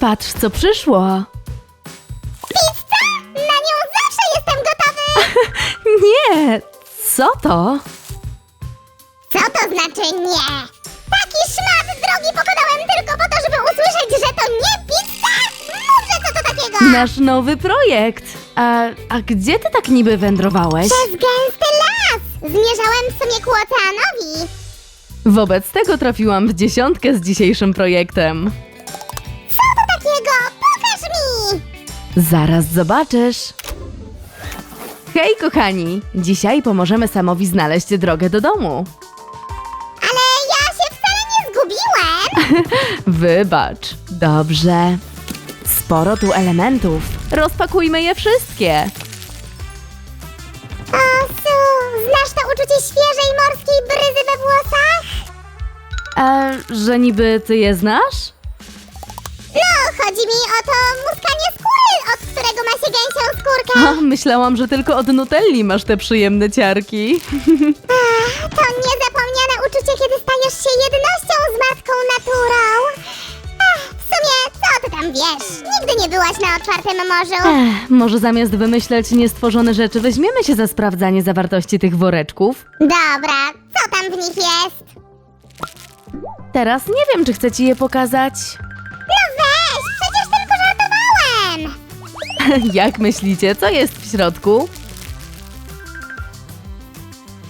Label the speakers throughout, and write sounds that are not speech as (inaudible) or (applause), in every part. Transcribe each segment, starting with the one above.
Speaker 1: Patrz co przyszło.
Speaker 2: Pizza? Na nią zawsze jestem gotowy! (laughs)
Speaker 1: Nie, co to?
Speaker 2: Co to znaczy nie? Taki szmat drogi pokonałem tylko po to, żeby usłyszeć, że to nie pizza? Mów, że co to takiego!
Speaker 1: Nasz nowy projekt. A, a gdzie ty tak niby wędrowałeś?
Speaker 2: Przez gęsty las! Zmierzałem w sumie ku oceanowi.
Speaker 1: Wobec tego trafiłam w dziesiątkę z dzisiejszym projektem. Zaraz zobaczysz. Hej kochani, dzisiaj pomożemy Samowi znaleźć drogę do domu.
Speaker 2: Ale ja się wcale nie zgubiłem! (laughs)
Speaker 1: Wybacz. Dobrze. Sporo tu elementów. Rozpakujmy je wszystkie.
Speaker 2: O, Su, znasz to uczucie świeżej morskiej bryzy we włosach?
Speaker 1: A że niby ty je znasz?
Speaker 2: No, chodzi mi o to muskanie skóry, od którego ma się gęsią skórkę.
Speaker 1: A, (laughs) myślałam, że tylko od Nutelli masz te przyjemne ciarki. (laughs)
Speaker 2: Ach, To niezapomniane uczucie, kiedy stajesz się jednością z matką naturą. Ach, w sumie, co ty tam wiesz? Nigdy nie byłaś na otwartym morzu.
Speaker 1: Ech, może zamiast wymyśleć niestworzone rzeczy, weźmiemy się za sprawdzanie zawartości tych woreczków?
Speaker 2: Dobra, co tam w nich jest?
Speaker 1: Teraz nie wiem, czy chcę ci je pokazać. (laughs) Jak myślicie, co jest w środku?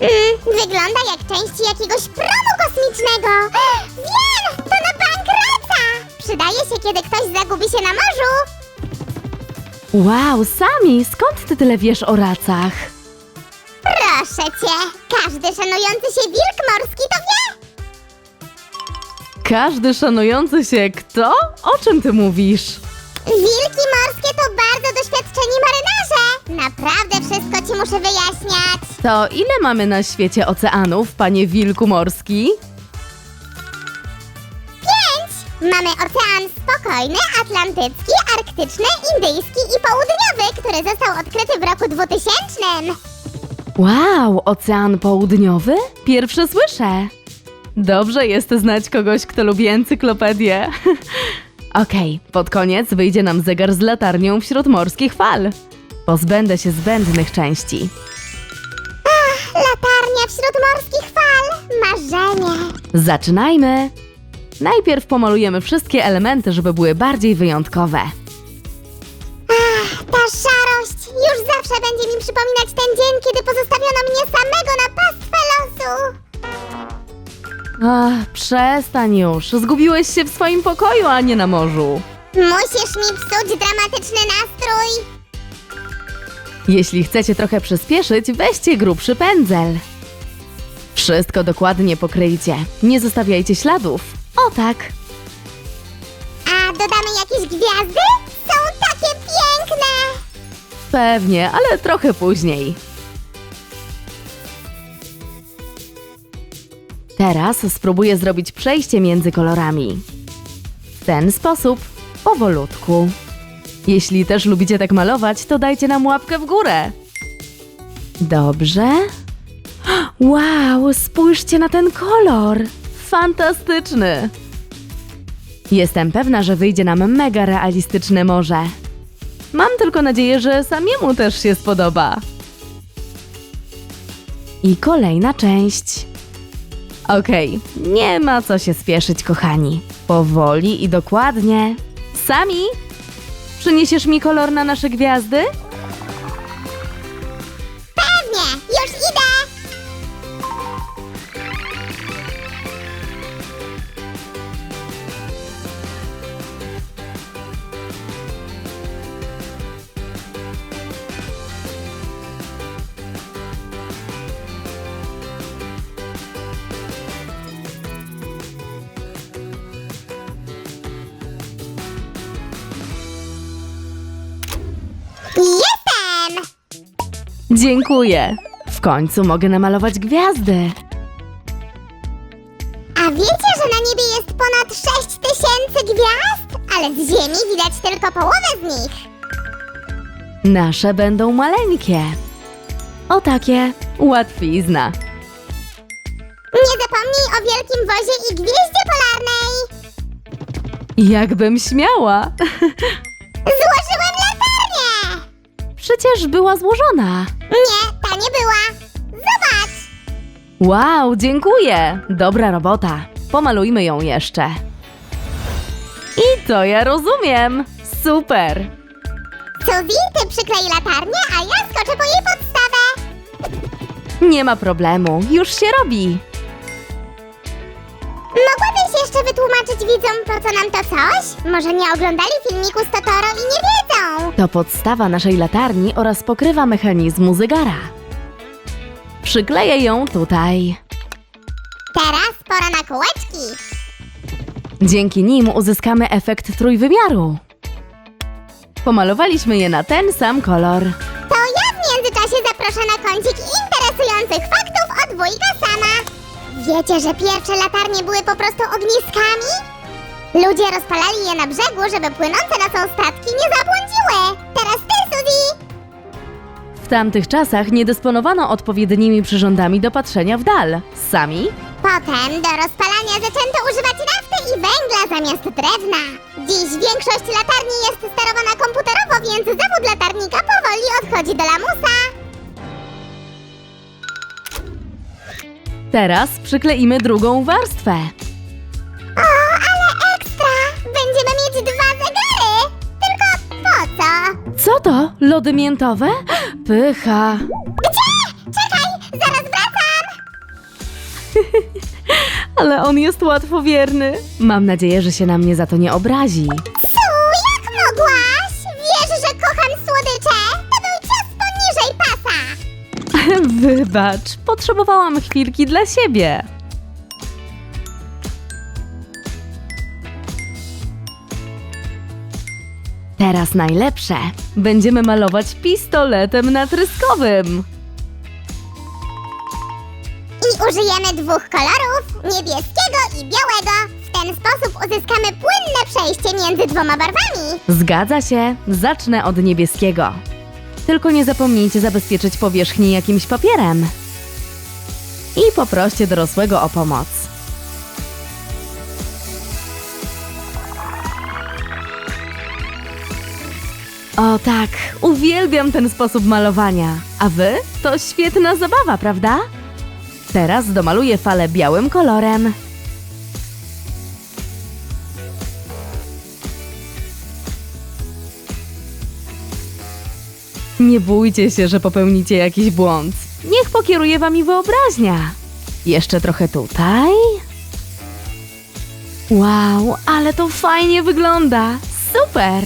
Speaker 2: Mm, wygląda jak części jakiegoś promu kosmicznego. Wiem, to na bank raca. Przydaje się, kiedy ktoś zagubi się na morzu.
Speaker 1: Wow, Sami, skąd ty tyle wiesz o racach?
Speaker 2: Proszę cię, każdy szanujący się wilk morski to wie.
Speaker 1: Każdy szanujący się kto? O czym ty mówisz?
Speaker 2: Wilki morskie to bardzo doświadczeni marynarze. Naprawdę wszystko ci muszę wyjaśniać.
Speaker 1: To ile mamy na świecie oceanów, panie wilku morski?
Speaker 2: Pięć! Mamy ocean spokojny, atlantycki, arktyczny, indyjski i południowy, który został odkryty w roku 2000.
Speaker 1: Wow, ocean południowy? Pierwsze słyszę. Dobrze jest znać kogoś, kto lubi encyklopedię. (laughs) Okej, pod koniec wyjdzie nam zegar z latarnią wśród morskich fal. Pozbędę się zbędnych części.
Speaker 2: Latarnia wśród morskich fal. Marzenie.
Speaker 1: Zaczynajmy! Najpierw pomalujemy wszystkie elementy, żeby były bardziej wyjątkowe.
Speaker 2: Ach, ta szarość już zawsze będzie mi przypominać ten dzień, kiedy pozostawiono mnie samego na pastwę losu.
Speaker 1: Ach, przestań już. Zgubiłeś się w swoim pokoju, a nie na morzu.
Speaker 2: Musisz mi psuć dramatyczny nastrój.
Speaker 1: Jeśli chcecie trochę przyspieszyć, weźcie grubszy pędzel. Wszystko dokładnie pokryjcie. Nie zostawiajcie śladów. O tak.
Speaker 2: A dodamy jakieś gwiazdy? Są takie piękne.
Speaker 1: Pewnie, ale trochę później. Teraz spróbuję zrobić przejście między kolorami. W ten sposób, powolutku. Jeśli też lubicie tak malować, to dajcie nam łapkę w górę. Dobrze. Wow, spójrzcie na ten kolor! Fantastyczny! Jestem pewna, że wyjdzie nam mega realistyczne morze. Mam tylko nadzieję, że samiemu też się spodoba. I kolejna część. Okej, nie ma co się spieszyć, kochani. Powoli i dokładnie. Sami, przyniesiesz mi kolor na nasze gwiazdy?
Speaker 2: Pewnie, już idę.
Speaker 1: Dziękuję. W końcu mogę namalować gwiazdy.
Speaker 2: A wiecie, że na niebie jest ponad 6 tysięcy gwiazd? Ale z Ziemi widać tylko połowę z nich.
Speaker 1: Nasze będą maleńkie. O takie, łatwizna.
Speaker 2: Nie zapomnij o wielkim wozie i gwieździe polarnej.
Speaker 1: Jakbym śmiała. (laughs)
Speaker 2: Złożyłem latarnię!
Speaker 1: Przecież była złożona.
Speaker 2: Nie, ta nie była. Zobacz!
Speaker 1: Wow, dziękuję. Dobra robota. Pomalujmy ją jeszcze. I to ja rozumiem. Super.
Speaker 2: Suzy, ty przyklej latarnię, a ja skoczę po jej podstawę.
Speaker 1: Nie ma problemu. Już się robi.
Speaker 2: Mogłabyś jeszcze wytłumaczyć widzom, po co nam to coś? Może nie oglądali filmiku z Totoro i nie wiedzą.
Speaker 1: To podstawa naszej latarni oraz pokrywa mechanizmu zegara. Przykleję ją tutaj.
Speaker 2: Teraz pora na kółeczki.
Speaker 1: Dzięki nim uzyskamy efekt trójwymiaru. Pomalowaliśmy je na ten sam kolor.
Speaker 2: To ja w międzyczasie zaproszę na kącik interesujących Wiecie, że pierwsze latarnie były po prostu ogniskami? Ludzie rozpalali je na brzegu, żeby płynące na są statki nie zabłądziły. Teraz ty, Suzy!
Speaker 1: W tamtych czasach nie dysponowano odpowiednimi przyrządami do patrzenia w dal. Sami?
Speaker 2: Potem do rozpalania zaczęto używać nafty i węgla zamiast drewna. Dziś większość latarni jest sterowana komputerowo, więc zawód latarnika powoli odchodzi do lamusa.
Speaker 1: Teraz przykleimy drugą warstwę.
Speaker 2: O, ale ekstra! Będziemy mieć dwa zegary! Tylko po co?
Speaker 1: Co to? Lody miętowe? Pycha.
Speaker 2: Gdzie? Czekaj, zaraz wracam! (laughs)
Speaker 1: Ale on jest łatwowierny. Mam nadzieję, że się na mnie za to nie obrazi. Wybacz, potrzebowałam chwilki dla siebie. Teraz najlepsze. Będziemy malować pistoletem natryskowym.
Speaker 2: I użyjemy dwóch kolorów, niebieskiego i białego. W ten sposób uzyskamy płynne przejście między dwoma barwami.
Speaker 1: Zgadza się, zacznę od niebieskiego. Tylko nie zapomnijcie zabezpieczyć powierzchni jakimś papierem. I poproście dorosłego o pomoc. O tak, uwielbiam ten sposób malowania. A wy? To świetna zabawa, prawda? Teraz domaluję falę białym kolorem. Nie bójcie się, że popełnicie jakiś błąd. Niech pokieruje wami wyobraźnia. Jeszcze trochę tutaj. Wow, ale to fajnie wygląda. Super!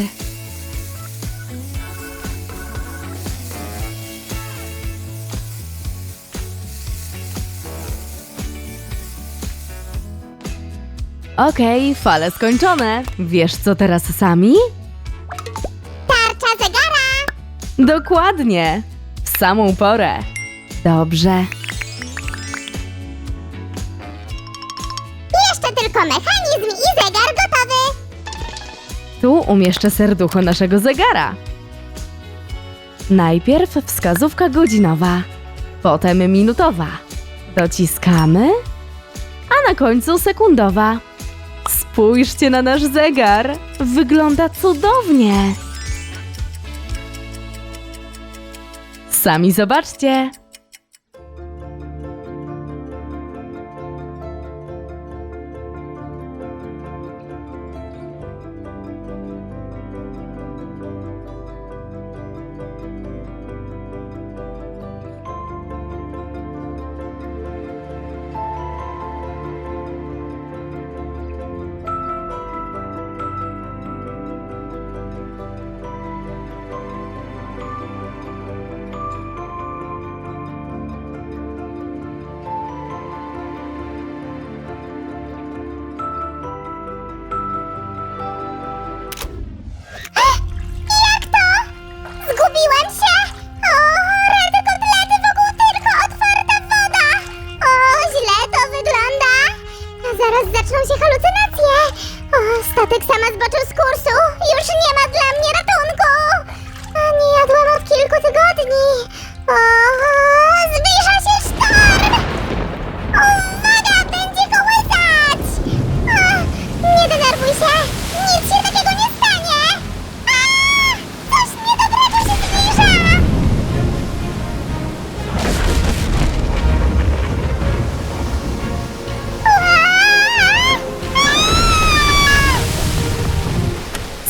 Speaker 1: Okej, fale skończone. Wiesz co teraz sami? Dokładnie. W samą porę. Dobrze.
Speaker 2: Jeszcze tylko mechanizm i zegar gotowy.
Speaker 1: Tu umieszczę serducho naszego zegara. Najpierw wskazówka godzinowa, potem minutowa. Dociskamy, a na końcu sekundowa. Spójrzcie na nasz zegar. Wygląda cudownie. Sami zobaczcie.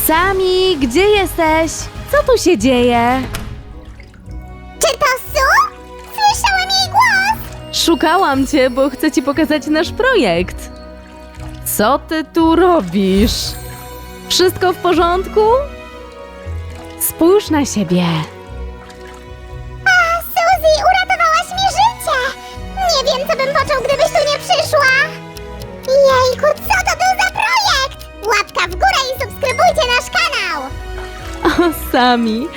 Speaker 1: Sami, gdzie jesteś? Co tu się dzieje?
Speaker 2: Czy to Su? Słyszałem jej głos!
Speaker 1: Szukałam cię, bo chcę ci pokazać nasz projekt. Co ty tu robisz? Wszystko w porządku? Spójrz na siebie. Sami.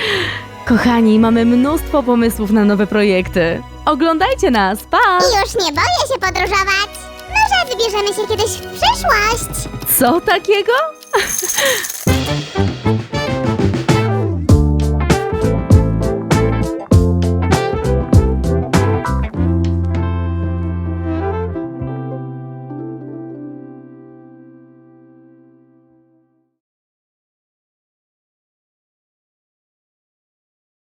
Speaker 1: Kochani, mamy mnóstwo pomysłów na nowe projekty. Oglądajcie nas, pa!
Speaker 2: I już nie boję się podróżować! Może wybierzemy się kiedyś w przyszłość?
Speaker 1: Co takiego? (laughs)